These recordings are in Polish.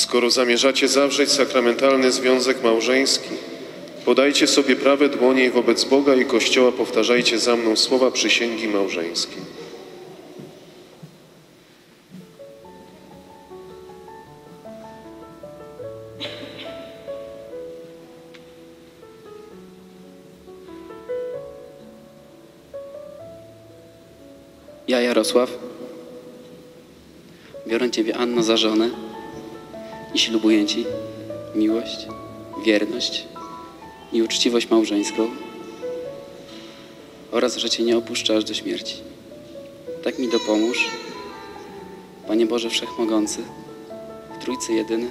Skoro zamierzacie zawrzeć sakramentalny związek małżeński, podajcie sobie prawe dłonie i wobec Boga i Kościoła powtarzajcie za mną słowa przysięgi małżeńskiej. Ja, Jarosław, biorę Ciebie, Anno, za żonę i ślubuję Ci miłość, wierność i uczciwość małżeńską oraz, że Cię nie opuszczę aż do śmierci. Tak mi dopomóż, Panie Boże Wszechmogący, w Trójcy Jedyny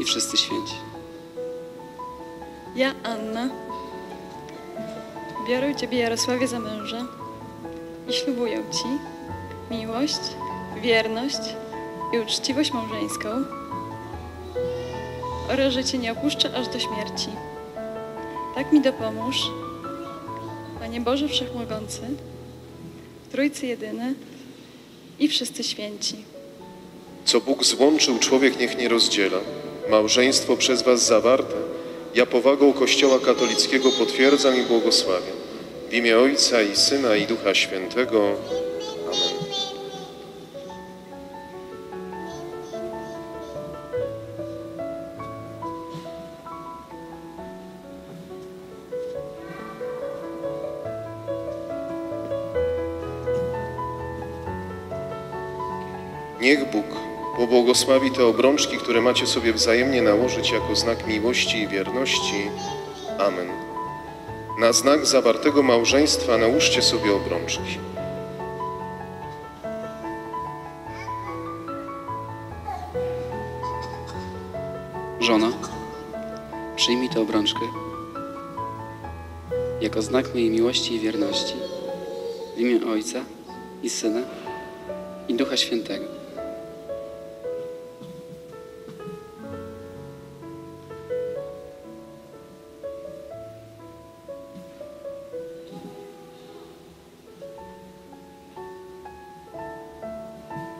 i wszyscy święci. Ja, Anna, biorę Ciebie, Jarosławie, za męża i ślubuję Ci miłość, wierność i uczciwość małżeńską oraz, że Cię nie opuszczę aż do śmierci. Tak mi dopomóż, Panie Boże Wszechmogący, Trójcy Jedyny i wszyscy święci. Co Bóg złączył, człowiek niech nie rozdziela. Małżeństwo przez was zawarte, ja powagą Kościoła katolickiego potwierdzam i błogosławię. W imię Ojca i Syna i Ducha Świętego. Niech Bóg pobłogosławi te obrączki, które macie sobie wzajemnie nałożyć jako znak miłości i wierności. Amen. Na znak zawartego małżeństwa nałóżcie sobie obrączki. Żono, przyjmij tę obrączkę jako znak mojej miłości i wierności w imię Ojca i Syna i Ducha Świętego.